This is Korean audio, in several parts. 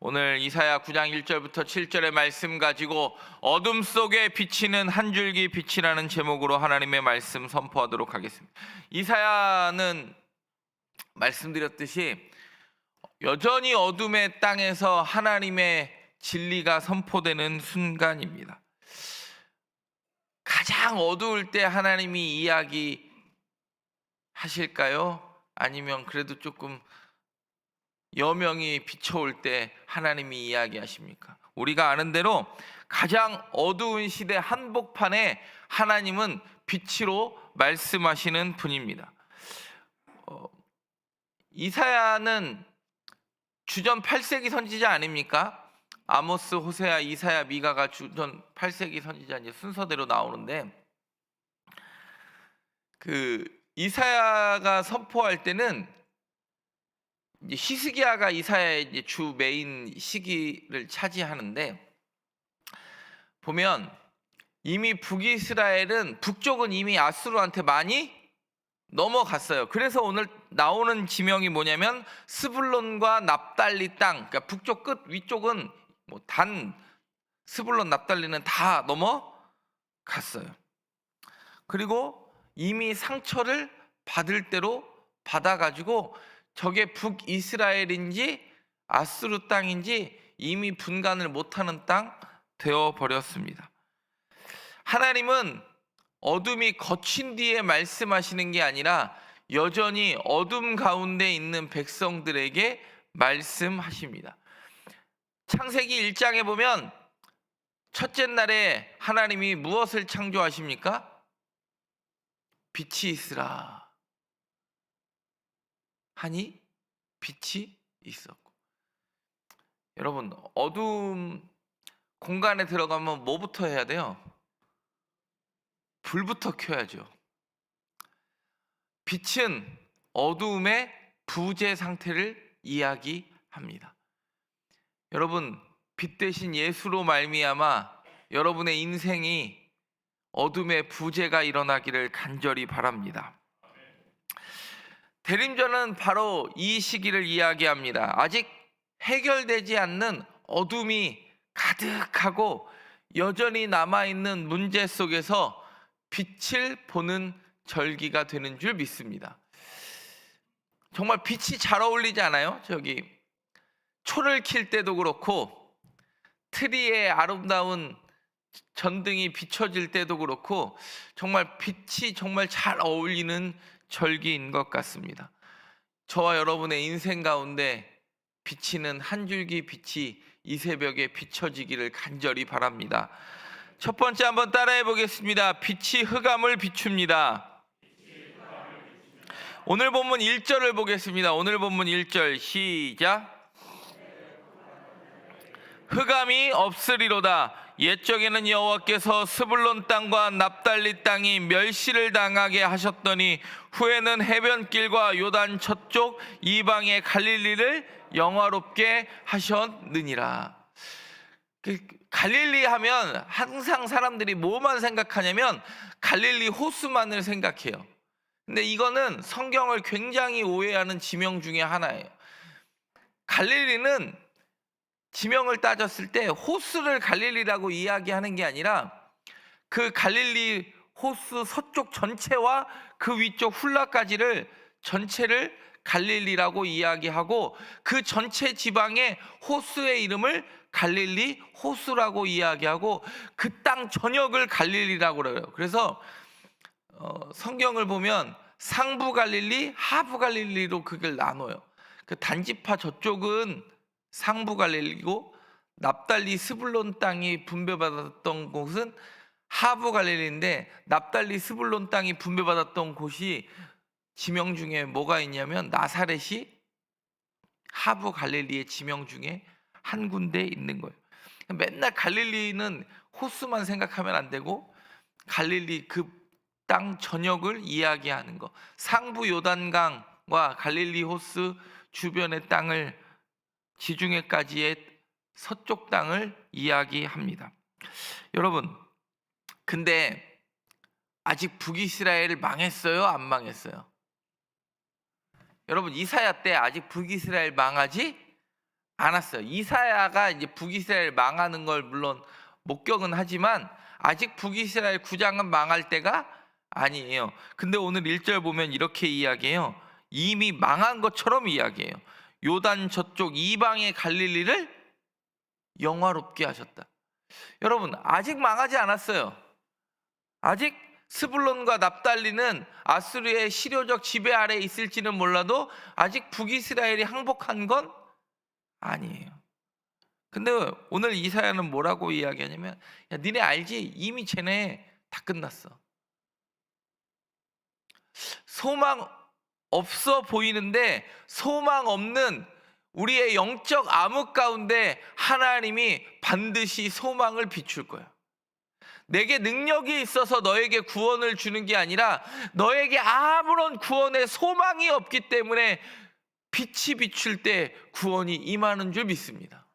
오늘 이사야 9장 1절부터 7절의 말씀 가지고 어둠 속에 비치는 한 줄기 빛이라는 제목으로 하나님의 말씀 선포하도록 하겠습니다. 이사야는 말씀드렸듯이 여전히 어둠의 땅에서 하나님의 진리가 선포되는 순간입니다. 가장 어두울 때 하나님이 이야기 하실까요? 아니면 그래도 조금 여명이 비춰올 때 하나님이 이야기하십니까? 우리가 아는 대로 가장 어두운 시대 한복판에 하나님은 빛으로 말씀하시는 분입니다. 어, 이사야는 주전 8세기 선지자 아닙니까? 아모스, 호세아, 이사야, 미가가 주전 8세기 선지자 이제 순서대로 나오는데 그 이사야가 선포할 때는 이제 히스기야가 이사야의 주 메인 시기를 차지하는데 보면 이미 북이스라엘은 북쪽은 이미 아수르한테 많이 넘어갔어요. 그래서 오늘 나오는 지명이 뭐냐면 스불론과 납달리 땅. 그러니까 북쪽 끝 위쪽은 뭐 단 스불론 납달리는 다 넘어갔어요. 그리고 이미 상처를 받을 대로 받아가지고 저게 북이스라엘인지 아수르 땅인지 이미 분간을 못하는 땅 되어 버렸습니다. 하나님은 어둠이 거친 뒤에 말씀하시는 게 아니라 여전히 어둠 가운데 있는 백성들에게 말씀하십니다. 창세기 1장에 보면 첫째 날에 하나님이 무엇을 창조하십니까? 빛이 있으라. 하니 빛이 있었고. 여러분, 어둠 공간에 들어가면 뭐부터 해야 돼요? 불부터 켜야죠. 빛은 어두움의 부재 상태를 이야기합니다. 여러분, 빛 대신 예수로 말미암아 여러분의 인생이 어둠의 부재가 일어나기를 간절히 바랍니다. 대림절은 바로 이 시기를 이야기합니다. 아직 해결되지 않는 어둠이 가득하고 여전히 남아있는 문제 속에서 빛을 보는 절기가 되는 줄 믿습니다. 정말 빛이 잘 어울리지 않아요? 저기 초를 킬 때도 그렇고 트리의 아름다운 전등이 비춰질 때도 그렇고 정말 빛이 정말 잘 어울리는 절기인 것 같습니다. 저와 여러분의 인생 가운데 비치는 한 줄기 빛이 이 새벽에 비춰지기를 간절히 바랍니다. 첫 번째 한번 따라해 보겠습니다. 빛이 흑암을 비춥니다. 오늘 본문 1절을 보겠습니다. 오늘 본문 1절 시작. 흑암이 없으리로다. 옛적에는 여호와께서 스불론 땅과 납달리 땅이 멸시를 당하게 하셨더니 후에는 해변길과 요단 저쪽 이방의 갈릴리를 영화롭게 하셨느니라. 그 갈릴리 하면 항상 사람들이 뭐만 생각하냐면 갈릴리 호수만을 생각해요. 근데 이거는 성경을 굉장히 오해하는 지명 중에 하나예요. 갈릴리는 지명을 따졌을 때 호수를 갈릴리라고 이야기하는 게 아니라 그 갈릴리 호수 서쪽 전체와 그 위쪽 훌라까지를 전체를 갈릴리라고 이야기하고 그 전체 지방의 호수의 이름을 갈릴리 호수라고 이야기하고 그 땅 전역을 갈릴리라고 그래요. 그래서 어, 성경을 보면 상부 갈릴리, 하부 갈릴리로 그걸 나눠요. 그 단지파 저쪽은 상부 갈릴리고 납달리 스불론 땅이 분배받았던 곳은 하부 갈릴리인데 납달리 스불론 땅이 분배받았던 곳이 지명 중에 뭐가 있냐면 나사렛이 하부 갈릴리의 지명 중에 한 군데 있는 거예요. 맨날 갈릴리는 호수만 생각하면 안 되고 갈릴리 그 땅 전역을 이야기하는 거. 상부 요단강과 갈릴리 호수 주변의 땅을 지중해까지의 서쪽 땅을 이야기합니다. 여러분, 근데 아직 북이스라엘 망했어요? 안 망했어요? 여러분 이사야 때 아직 북이스라엘 망하지 않았어요. 이사야가 이제 북이스라엘 망하는 걸 물론 목격은 하지만 아직 북이스라엘 구장은 망할 때가 아니에요. 근데 오늘 1절 보면 이렇게 이야기해요. 이미 망한 것처럼 이야기해요. 요단 저쪽 이방의 갈릴리를 영화롭게 하셨다. 여러분, 아직 망하지 않았어요. 아직 스불론과 납달리는 아수르의 시료적 지배 아래 에 있을지는 몰라도 아직 북이스라엘이 항복한 건 아니에요. 근데 오늘 이사야는 뭐라고 이야기하냐면 야 니네 알지? 이미 쟤네 다 끝났어. 소망 없어 보이는데 소망 없는 우리의 영적 암흑 가운데 하나님이 반드시 소망을 비출 거야. 내게 능력이 있어서 너에게 구원을 주는 게 아니라 너에게 아무런 구원의 소망이 없기 때문에 빛이 비출 때 구원이 임하는 줄 믿습니다.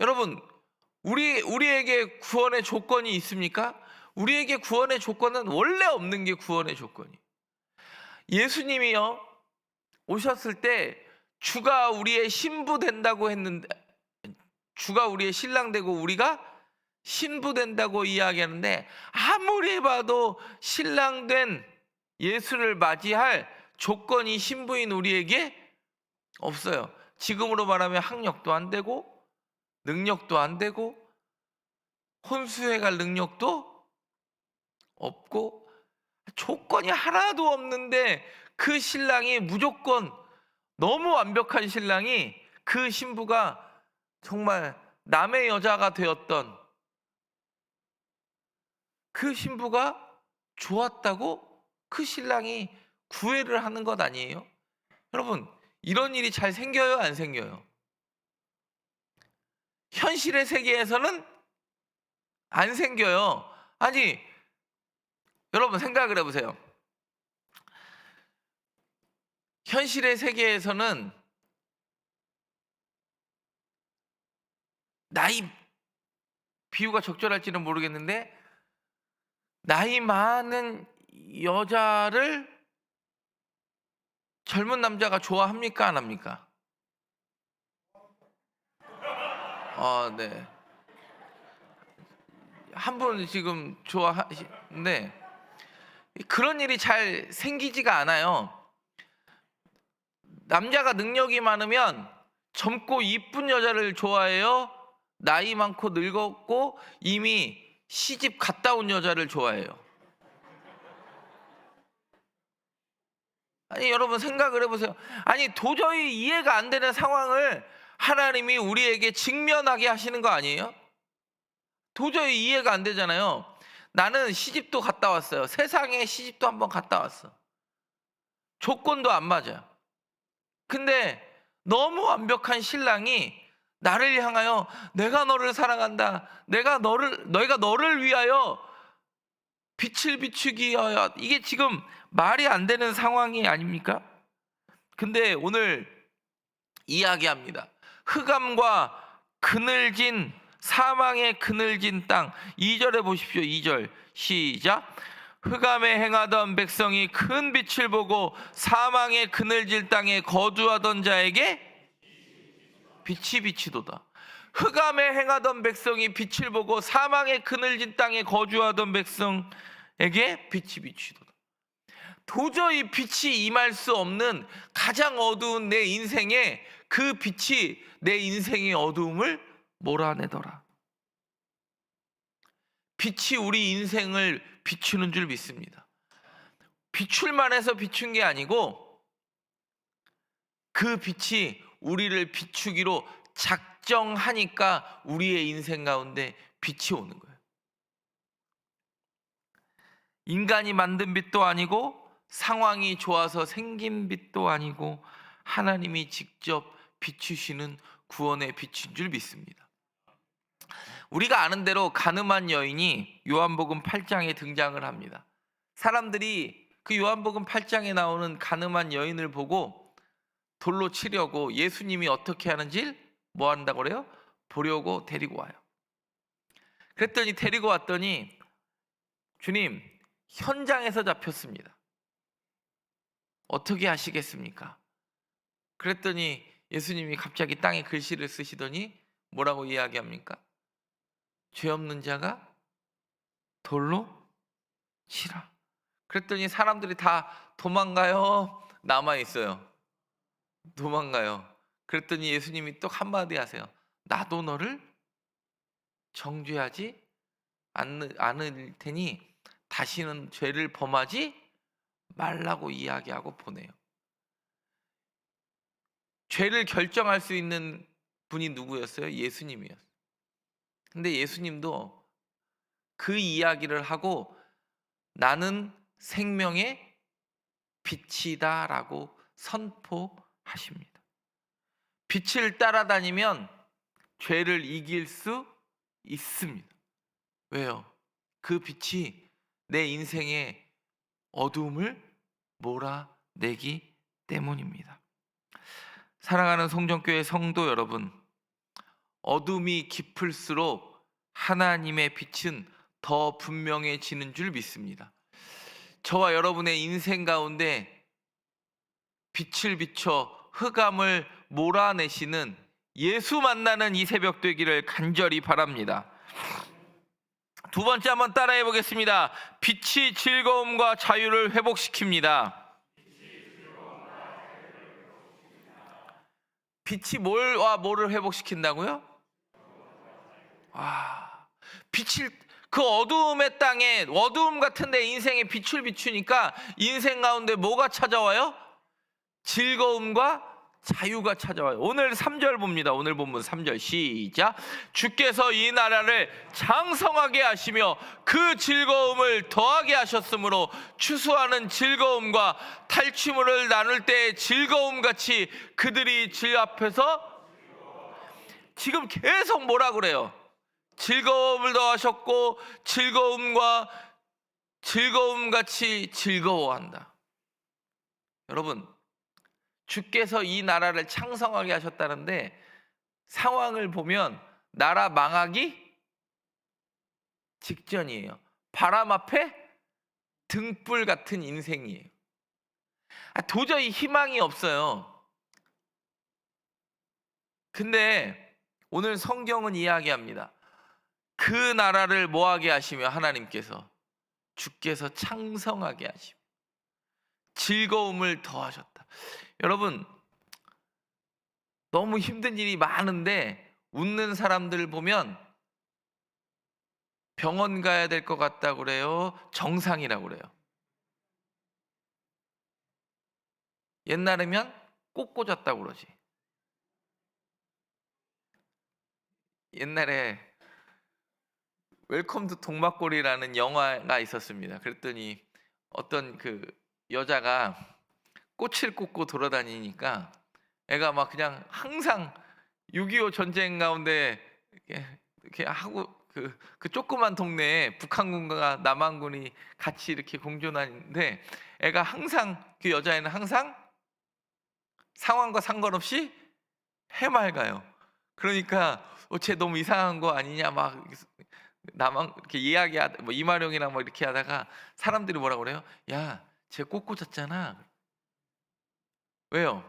여러분, 우리 우리에게 구원의 조건이 있습니까? 우리에게 구원의 조건은 원래 없는 게 구원의 조건이. 예수님이요 오셨을 때 주가 우리의 신부 된다고 했는데 주가 우리의 신랑 되고 우리가 신부 된다고 이야기하는데 아무리 봐도 신랑 된 예수를 맞이할 조건이 신부인 우리에게 없어요. 지금으로 말하면 학력도 안 되고 능력도 안 되고 혼수해 갈 능력도 없고 조건이 하나도 없는데 그 신랑이 무조건 너무 완벽한 신랑이 그 신부가 정말 남의 여자가 되었던 그 신부가 좋았다고 그 신랑이 구애를 하는 것 아니에요? 여러분, 이런 일이 잘 생겨요, 안 생겨요? 현실의 세계에서는 안 생겨요. 아니, 여러분 생각을 해보세요. 현실의 세계에서는 나이 비유가 적절할지는 모르겠는데 나이 많은 여자를 젊은 남자가 좋아합니까 안 합니까? 아, 네. 한 분 지금 좋아하시는데 그런 일이 잘 생기지가 않아요. 남자가 능력이 많으면 젊고 이쁜 여자를 좋아해요. 나이 많고 늙었고 이미 시집 갔다 온 여자를 좋아해요. 아니 여러분 생각을 해보세요. 아니 도저히 이해가 안 되는 상황을 하나님이 우리에게 직면하게 하시는 거 아니에요? 도저히 이해가 안 되잖아요. 나는 시집도 갔다 왔어요. 세상에 시집도 한번 갔다 왔어. 조건도 안 맞아. 근데 너무 완벽한 신랑이 나를 향하여 내가 너를 사랑한다. 내가 너를 너희가 너를 위하여 빛을 비추기 위하여 이게 지금 말이 안 되는 상황이 아닙니까? 근데 오늘 이야기합니다. 흑암과 그늘진 사망의 그늘진 땅 2절에 보십시오. 2절 시작. 흑암에 행하던 백성이 큰 빛을 보고 사망의 그늘질 땅에 거주하던 자에게 빛이 비치도다. 흑암에 행하던 백성이 빛을 보고 사망의 그늘진 땅에 거주하던 백성에게 빛이 비치도다. 도저히 빛이 임할 수 없는 가장 어두운 내 인생에 그 빛이 내 인생의 어두움을 몰아내더라. 빛이 우리 인생을 비추는 줄 믿습니다. 비출만 해서 비춘 게 아니고 그 빛이 우리를 비추기로 작정하니까 우리의 인생 가운데 빛이 오는 거예요. 인간이 만든 빛도 아니고 상황이 좋아서 생긴 빛도 아니고 하나님이 직접 비추시는 구원의 빛인 줄 믿습니다. 우리가 아는 대로 가늠한 여인이 요한복음 8장에 등장을 합니다. 사람들이 그 요한복음 8장에 나오는 가늠한 여인을 보고 돌로 치려고 예수님이 어떻게 하는지 뭐 한다고 그래요? 보려고 데리고 와요. 그랬더니 데리고 왔더니 주님 현장에서 잡혔습니다. 어떻게 하시겠습니까? 그랬더니 예수님이 갑자기 땅에 글씨를 쓰시더니 뭐라고 이야기합니까? 죄 없는 자가 돌로 치라. 그랬더니 사람들이 다 도망가요. 남아 있어요. 도망가요. 그랬더니 예수님이 또 한마디 하세요. 나도 너를 정죄하지 않을, 않을 테니 다시는 죄를 범하지 말라고 이야기하고 보내요. 죄를 결정할 수 있는 분이 누구였어요? 예수님이었어요. 근데 예수님도 그 이야기를 하고 나는 생명의 빛이다라고 선포하십니다. 빛을 따라다니면 죄를 이길 수 있습니다. 왜요? 그 빛이 내 인생의 어두움을 몰아내기 때문입니다. 사랑하는 송정교회 성도 여러분, 어둠이 깊을수록 하나님의 빛은 더 분명해지는 줄 믿습니다. 저와 여러분의 인생 가운데 빛을 비춰 흑암을 몰아내시는 예수 만나는 이 새벽 되기를 간절히 바랍니다. 두 번째 한번 따라해 보겠습니다. 빛이 즐거움과 자유를 회복시킵니다. 빛이 뭘와 뭐를 회복시킨다고요? 와, 빛을 그 어두움의 땅에 어두움 같은데 인생에 빛을 비추니까 인생 가운데 뭐가 찾아와요? 즐거움과 자유가 찾아와요. 오늘 3절 봅니다. 오늘 본문 3절 시작. 주께서 이 나라를 장성하게 하시며 그 즐거움을 더하게 하셨으므로 추수하는 즐거움과 탈취물을 나눌 때의 즐거움 같이 그들이 질 앞에서 지금 계속 뭐라 그래요? 즐거움을 더하셨고 즐거움과 즐거움 같이 즐거워한다. 여러분, 주께서 이 나라를 창성하게 하셨다는데 상황을 보면 나라 망하기 직전이에요. 바람 앞에 등불 같은 인생이에요. 아, 도저히 희망이 없어요. 근데 오늘 성경은 이야기합니다. 그 나라를 뭐하게 하시며 하나님께서 주께서 창성하게 하시며 즐거움을 더하셨다. 여러분 너무 힘든 일이 많은데 웃는 사람들 보면 병원 가야 될 것 같다 그래요. 정상이라고 그래요. 옛날에면 꼭 꽂았다고 그러지. 옛날에 웰컴 투 동막골이라는 영화가 있었습니다. 그랬더니 어떤 그 여자가 꽃을 꽂고 돌아다니니까 애가 막 그냥 항상 6.25 전쟁 가운데 이렇게, 이렇게 하고 그, 그 조그만 동네에 북한군과 남한군이 같이 이렇게 공존하는데 애가 항상 그 여자애는 항상 상황과 상관없이 해맑아요. 그러니까 어, 쟤 너무 이상한 거 아니냐 막 나만 이렇게 이야기하다 뭐 이마룡이랑 막 이렇게 하다가 사람들이 뭐라 그래요? 야, 쟤 았잖아. 왜요?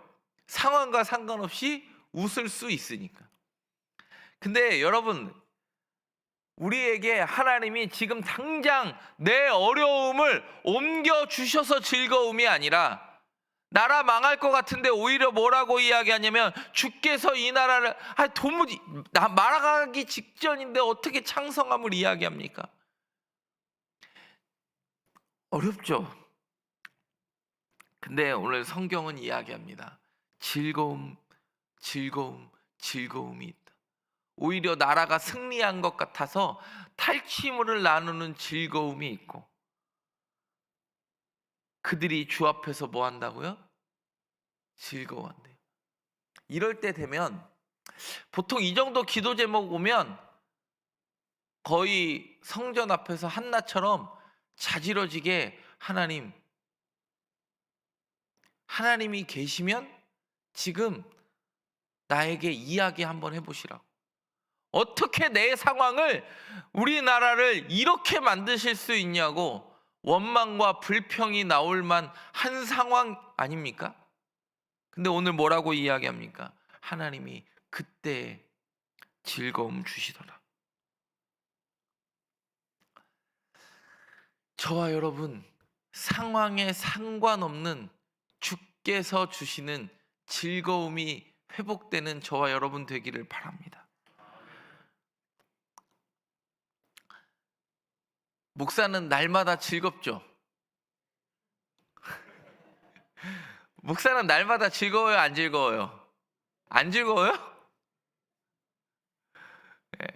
상황과 상관없이 웃을 수 있으니까. 근데 여러분 우리에게 하나님이 지금 당장 내 어려움을 옮겨 주셔서 즐거움이 아니라 나라 망할 것 같은데 오히려 뭐라고 이야기하냐면 주께서 이 나라를 아 도무지 나 말아가기 직전인데 어떻게 창성함을 이야기합니까? 어렵죠. 근데 오늘 성경은 이야기합니다. 즐거움, 즐거움, 즐거움이 있다. 오히려 나라가 승리한 것 같아서 탈취물을 나누는 즐거움이 있고 그들이 주 앞에서 뭐 한다고요? 즐거워한대요. 이럴 때 되면 보통 이 정도 기도 제목 오면 거의 성전 앞에서 한나처럼 자지러지게 하나님 하나님이 계시면 지금 나에게 이야기 한번 해보시라고. 어떻게 내 상황을 우리나라를 이렇게 만드실 수 있냐고 원망과 불평이 나올 만한 상황 아닙니까? 근데 오늘 뭐라고 이야기합니까? 하나님이 그때 즐거움 주시더라. 저와 여러분 상황에 상관없는 주께서 주시는 즐거움이 회복되는 저와 여러분 되기를 바랍니다. 목사는 날마다 즐겁죠. 목사는 날마다 즐거워요, 안 즐거워요? 안 즐거워요? 예.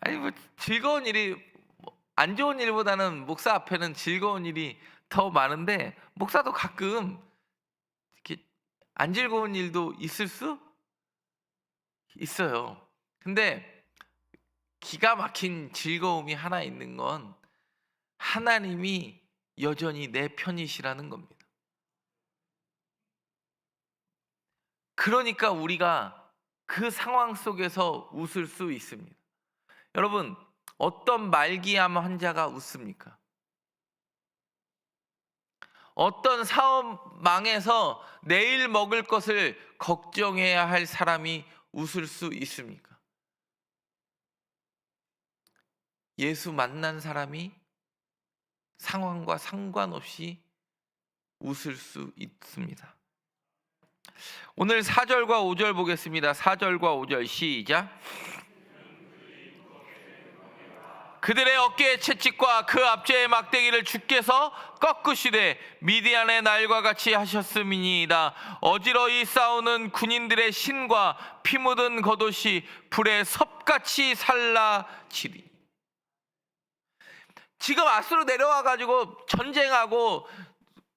아니 뭐 즐거운 일이 뭐안 좋은 일보다는 목사 앞에는 즐거운 일이 더 많은데 목사도 가끔 이렇게 안 즐거운 일도 있을 수 있어요. 근데 기가 막힌 즐거움이 하나 있는 건 하나님이 여전히 내 편이시라는 겁니다. 그러니까 우리가 그 상황 속에서 웃을 수 있습니다. 여러분, 어떤 말기암 환자가 웃습니까? 어떤 사업 망해서 내일 먹을 것을 걱정해야 할 사람이 웃을 수 있습니까? 예수 만난 사람이 상황과 상관없이 웃을 수 있습니다. 오늘 4절과 5절 보겠습니다. 4절과 5절 시작. 그들의 어깨의 채찍과 그 앞제의 막대기를 주께서 꺾으시되 미디안의 날과 같이 하셨음이니이다. 어지러이 싸우는 군인들의 신과 피 묻은 겉옷이 불에 섭같이 살라지리. 지금 아스로 내려와 가지고 전쟁하고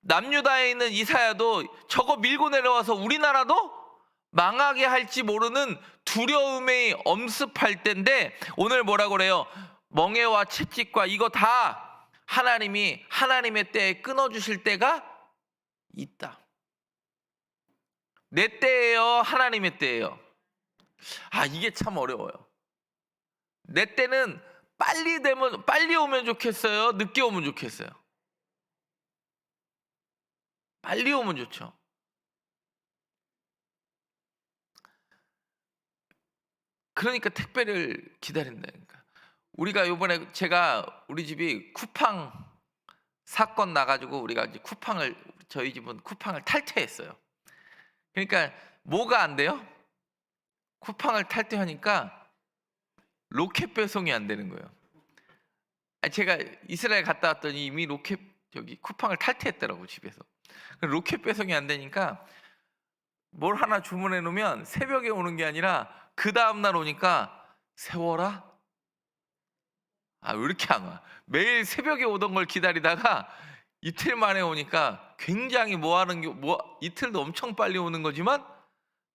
남유다에 있는 이사야도 저거 밀고 내려와서 우리나라도 망하게 할지 모르는 두려움이 엄습할 때인데 오늘 뭐라 그래요? 멍해와 채찍과 이거 다 하나님이 하나님의 때에 끊어 주실 때가 있다. 내 때예요, 하나님의 때예요. 아, 이게 참 어려워요. 내 때는 빨리 되면 빨리 오면 좋겠어요. 늦게 오면 좋겠어요. 빨리 오면 좋죠. 그러니까 택배를 기다린다니까. 우리가 요번에 제가 우리 집이 쿠팡 사건 나가지고 우리가 이제 쿠팡을 저희 집은 쿠팡을 탈퇴했어요. 그러니까 뭐가 안 돼요? 쿠팡을 탈퇴하니까 로켓 배송이 안 되는 거예요. 제가 이스라엘 갔다 왔더니 이미 로켓 여기 쿠팡을 탈퇴했더라고 집에서. 로켓 배송이 안 되니까 뭘 하나 주문해 놓으면 새벽에 오는 게 아니라 그 다음 날 오니까 세워라. 아 왜 이렇게 안 와? 매일 새벽에 오던 걸 기다리다가 이틀 만에 오니까 굉장히 뭐 하는 게 뭐 이틀도 엄청 빨리 오는 거지만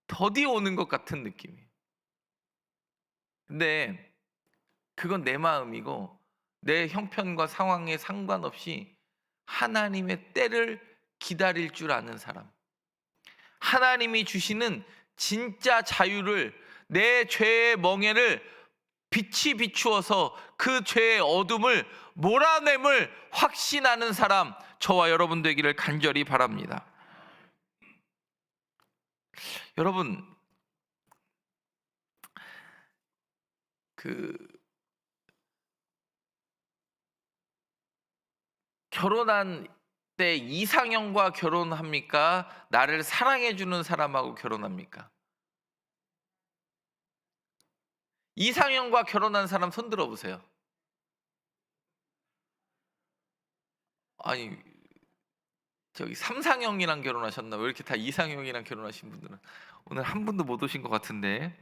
더디 오는 것 같은 느낌이. 근데 그건 내 마음이고 내 형편과 상황에 상관없이 하나님의 때를 기다릴 줄 아는 사람. 하나님이 주시는 진짜 자유를 내 죄의 멍에를 빛이 비추어서 그 죄의 어둠을 몰아냄을 확신하는 사람 저와 여러분 되기를 간절히 바랍니다. 여러분 그 결혼한 때 이상형과 결혼합니까? 나를 사랑해 주는 사람하고 결혼합니까? 이상형과 결혼한 사람 손 들어 보세요. 아니 저기 삼상형이랑 결혼하셨나? 왜 이렇게 다 이상형이랑 결혼하신 분들은 오늘 한 분도 못 오신 것 같은데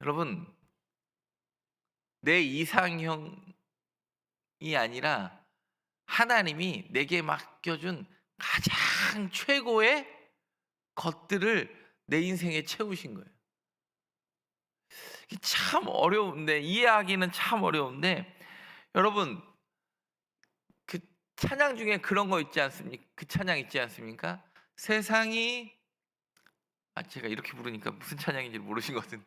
여러분 내 이상형이 아니라 하나님이 내게 맡겨준 가장 최고의 것들을 내 인생에 채우신 거예요. 참 어려운데 이해하기는 참 어려운데 여러분 그 찬양 중에 그런 거 있지 않습니까? 그 찬양 있지 않습니까? 세상이 아 제가 이렇게 부르니까 무슨 찬양인지 모르신 것 같은데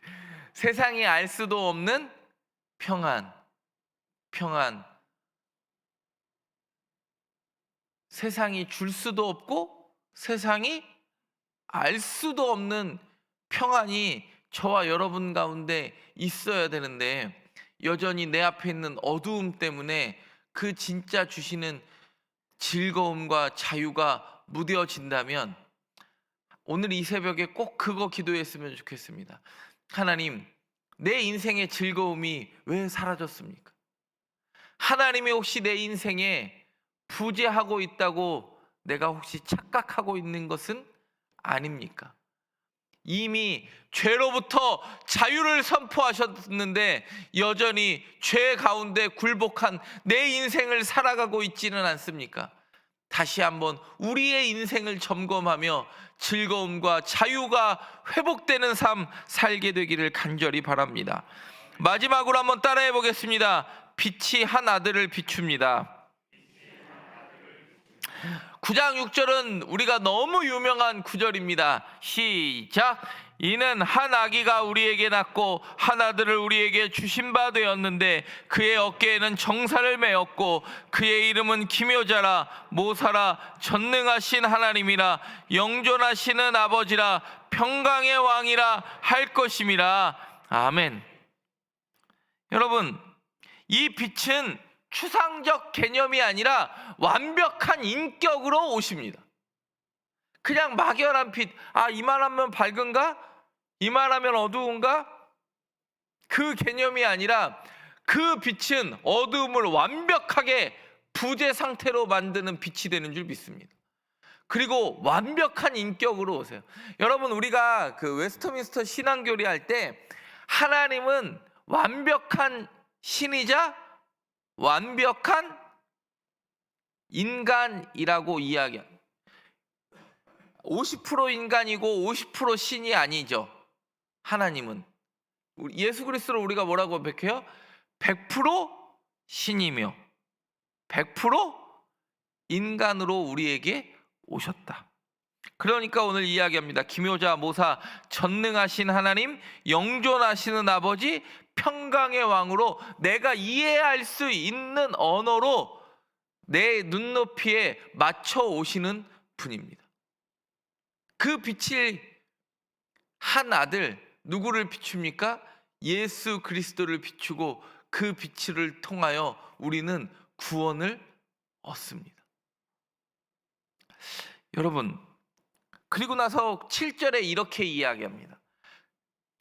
세상이 알 수도 없는 평안 평안 세상이 줄 수도 없고 세상이 알 수도 없는 평안이 저와 여러분 가운데 있어야 되는데 여전히 내 앞에 있는 어두움 때문에 그 진짜 주시는 즐거움과 자유가 무뎌진다면 오늘 이 새벽에 꼭 그거 기도했으면 좋겠습니다. 하나님, 내 인생의 즐거움이 왜 사라졌습니까? 하나님이 혹시 내 인생에 부재하고 있다고 내가 혹시 착각하고 있는 것은 아닙니까? 이미 죄로부터 자유를 선포하셨는데 여전히 죄 가운데 굴복한 내 인생을 살아가고 있지는 않습니까? 다시 한번 우리의 인생을 점검하며 즐거움과 자유가 회복되는 삶 살게 되기를 간절히 바랍니다. 마지막으로 한번 따라해 보겠습니다. 빛이 한 아들을 비춥니다. 9장 6절은 우리가 너무 유명한 구절입니다. 시작. 이는 한 아기가 우리에게 낳고 한 아들을 우리에게 주신 바 되었는데 그의 어깨에는 정사를 메었고 그의 이름은 기묘자라 모사라 전능하신 하나님이라 영존하시는 아버지라 평강의 왕이라 할 것임이라 아멘. 여러분 이 빛은 추상적 개념이 아니라 완벽한 인격으로 오십니다. 그냥 막연한 빛, 아, 이만하면 밝은가? 이만하면 어두운가? 그 개념이 아니라 그 빛은 어두움을 완벽하게 부재 상태로 만드는 빛이 되는 줄 믿습니다. 그리고 완벽한 인격으로 오세요. 여러분, 우리가 그 웨스터민스터 신앙교리 할 때 하나님은 완벽한 신이자 완벽한 인간이라고 이야기합니다. 50% 인간이고 50% 신이 아니죠. 하나님은 예수 그리스도를 우리가 뭐라고 고백해요? 100% 신이며 100% 인간으로 우리에게 오셨다. 그러니까 오늘 이야기합니다. 기묘자 모사 전능하신 하나님, 영존하시는 아버지, 평강의 왕으로 내가 이해할 수 있는 언어로 내 눈높이에 맞춰 오시는 분입니다. 그 빛이 한 아들 누구를 비춥니까? 예수 그리스도를 비추고 그 빛을 통하여 우리는 구원을 얻습니다. 여러분, 그리고 나서 7절에 이렇게 이야기합니다.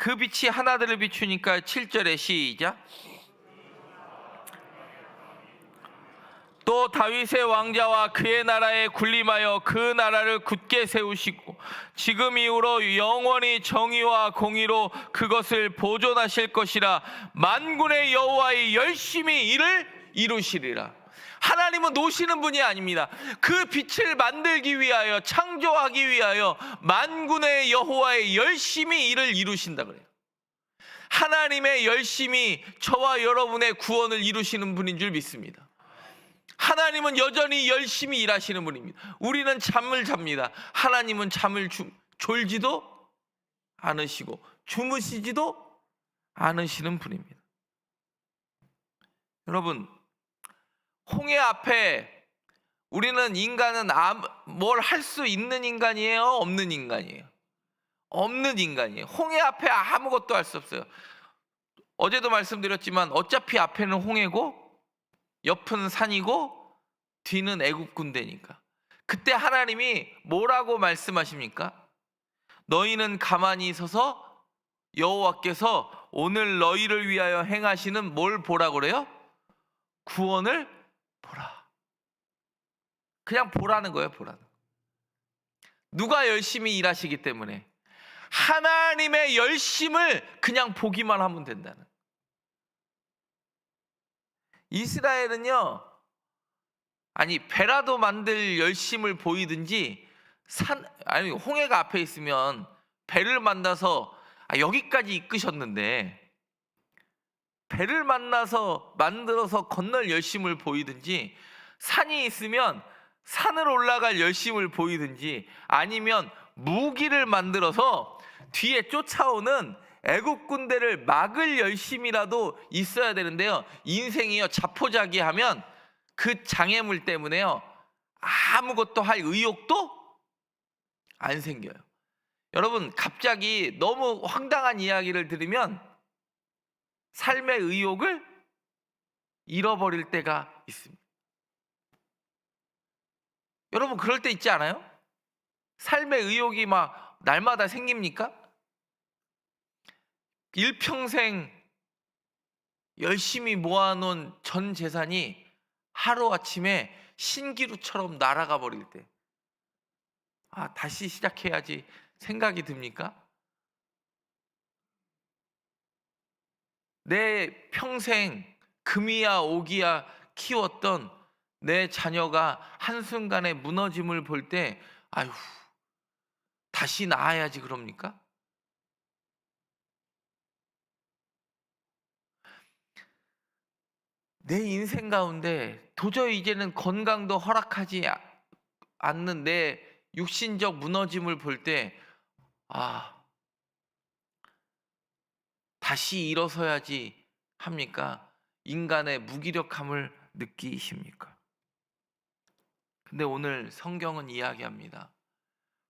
그 빛이 하나들을 비추니까 7절에 시작. 또 다윗의 왕자와 그의 나라에 군림하여 그 나라를 굳게 세우시고 지금 이후로 영원히 정의와 공의로 그것을 보존하실 것이라 만군의 여호와의 열심히 이를 이루시리라. 하나님은 노시는 분이 아닙니다. 그 빛을 만들기 위하여 창조하기 위하여 만군의 여호와의 열심히 일을 이루신다 그래요. 하나님의 열심히 저와 여러분의 구원을 이루시는 분인 줄 믿습니다. 하나님은 여전히 열심히 일하시는 분입니다. 우리는 잠을 잡니다. 하나님은 잠을 주, 졸지도 않으시고 주무시지도 않으시는 분입니다. 여러분, 홍해 앞에 우리는 인간은 뭘 할 수 있는 인간이에요? 없는 인간이에요? 없는 인간이에요. 홍해 앞에 아무것도 할 수 없어요. 어제도 말씀드렸지만 어차피 앞에는 홍해고 옆은 산이고 뒤는 애굽 군대니까. 그때 하나님이 뭐라고 말씀하십니까? 너희는 가만히 서서 여호와께서 오늘 너희를 위하여 행하시는 뭘 보라 그래요? 구원을 보라. 그냥 보라는 거예요, 보라는. 누가 열심히 일하시기 때문에 하나님의 열심을 그냥 보기만 하면 된다는. 이스라엘은요, 아니 배라도 만들 열심을 보이든지 산 아니 홍해가 앞에 있으면 배를 만나서 아, 여기까지 이끄셨는데 배를 만나서 만들어서 건널 열심을 보이든지 산이 있으면 산을 올라갈 열심을 보이든지 아니면 무기를 만들어서 뒤에 쫓아오는 애국 군대를 막을 열심이라도 있어야 되는데요. 인생이요 자포자기하면 그 장애물 때문에요. 아무것도 할 의욕도 안 생겨요. 여러분 갑자기 너무 황당한 이야기를 들으면 삶의 의욕을 잃어버릴 때가 있습니다. 여러분 그럴 때 있지 않아요? 삶의 의욕이 막 날마다 생깁니까? 일평생 열심히 모아놓은 전 재산이 하루아침에 신기루처럼 날아가 버릴 때, 아, 다시 시작해야지 생각이 듭니까? 내 평생 금이야 오기야 키웠던 내 자녀가 한순간에 무너짐을 볼 때, 아휴, 다시 나아야지 그럽니까? 내 인생 가운데 도저히 이제는 건강도 허락하지 아- 않는 내 육신적 무너짐을 볼 때, 아, 다시 일어서야지 합니까? 인간의 무기력함을 느끼십니까? 근데 오늘 성경은 이야기합니다.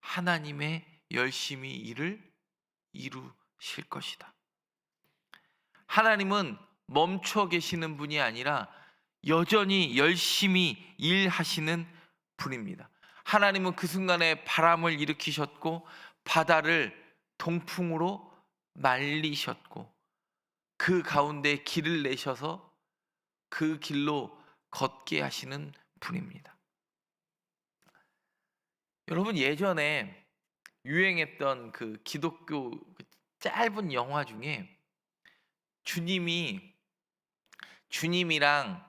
하나님의 열심히 일을 이루실 것이다. 하나님은 멈춰 계시는 분이 아니라 여전히 열심히 일하시는 분입니다. 하나님은 그 순간에 바람을 일으키셨고 바다를 동풍으로 말리셨고 그 가운데 길을 내셔서 그 길로 걷게 하시는 분입니다. 여러분 예전에 유행했던 그 기독교 그 짧은 영화 중에 주님이 주님이랑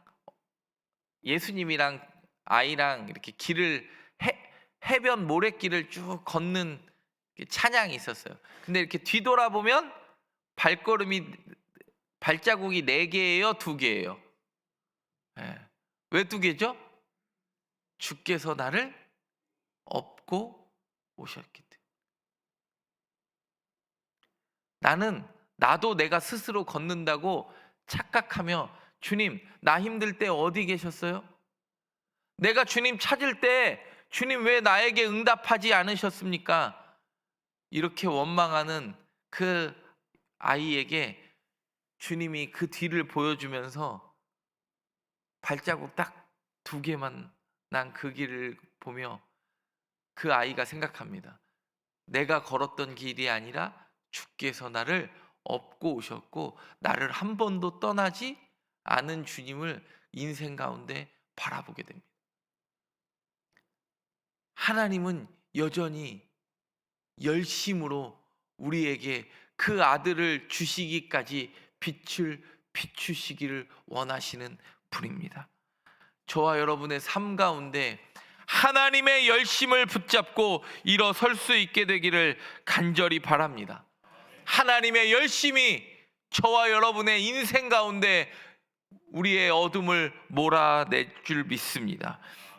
예수님이랑 아이랑 이렇게 길을 해, 해변 모래길을 쭉 걷는 그 찬양이 있었어요. 근데 이렇게 뒤돌아보면 발걸음이 발자국이 네 개예요, 두 개예요. 예. 왜두 개죠? 주께서 나를 업고 오셨기 때문에. 나는 나도 내가 스스로 걷는다고 착각하며 주님, 나 힘들 때 어디 계셨어요? 내가 주님 찾을 때 주님 왜 나에게 응답하지 않으셨습니까? 이렇게 원망하는 그 아이에게 주님이 그 뒤를 보여주면서 발자국 딱 두 개만 난 그 길을 보며 그 아이가 생각합니다. 내가 걸었던 길이 아니라 주께서 나를 업고 오셨고 나를 한 번도 떠나지 않은 주님을 인생 가운데 바라보게 됩니다. 하나님은 여전히 열심으로 우리에게 그 아들을 주시기까지 빛을 비추시기를 원하시는 분입니다. 저와 여러분의 삶 가운데 하나님의 열심을 붙잡고 일어설 수 있게 되기를 간절히 바랍니다. 하나님의 열심이 저와 여러분의 인생 가운데 우리의 어둠을 몰아낼 줄 믿습니다.